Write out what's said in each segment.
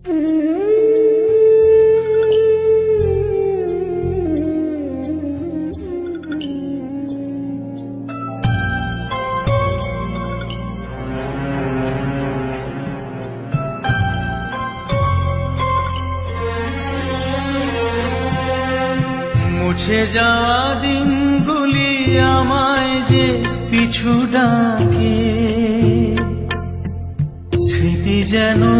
মুছে যাওয়া দিনগুলি আমায় যে পিছু ডাকে স্মৃতি যেন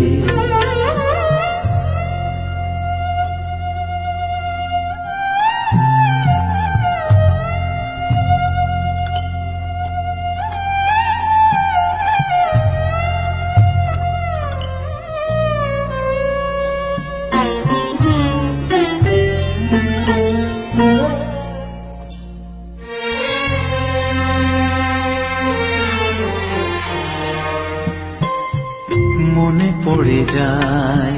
মনে পড়ে যায়,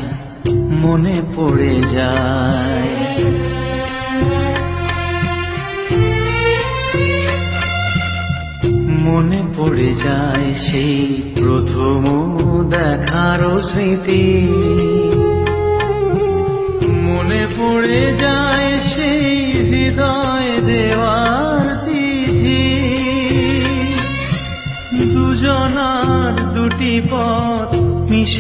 মনে পড়ে যায়। মনে পড়ে যায় সেই প্রথম দেখার স্মৃতি। মনে পড়ে যায়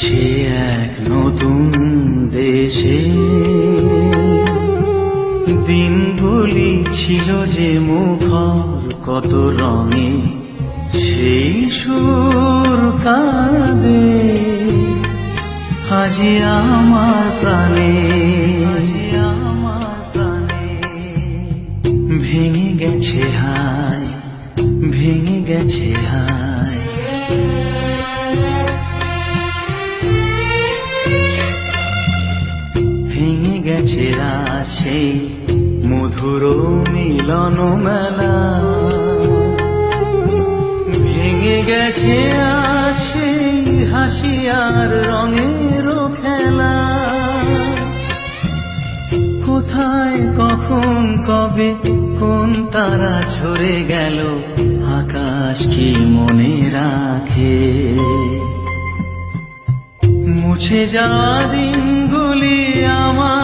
সে এক নতুন দেশে। দিনগুলি ছিল যে মুখর কত রঙে সেই সুর কাঁদে। আজি আমার প্রাণে সেই মধুর মিলন মেলা। ভেঙে গেছে আজ সেই হাসি রঙের খেলা। কোথায়, কখন, কবে, কোন তারা ঝরে গেল, আকাশ কি মনে রাখে? মুছে যাওয়া দিনগুলি আমায় যে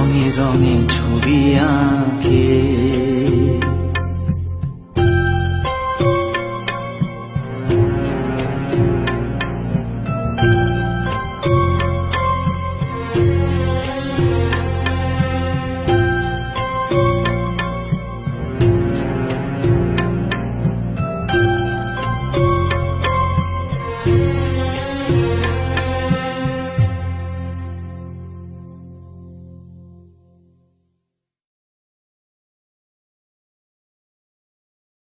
রঙে রঙে ছবি আঁকে।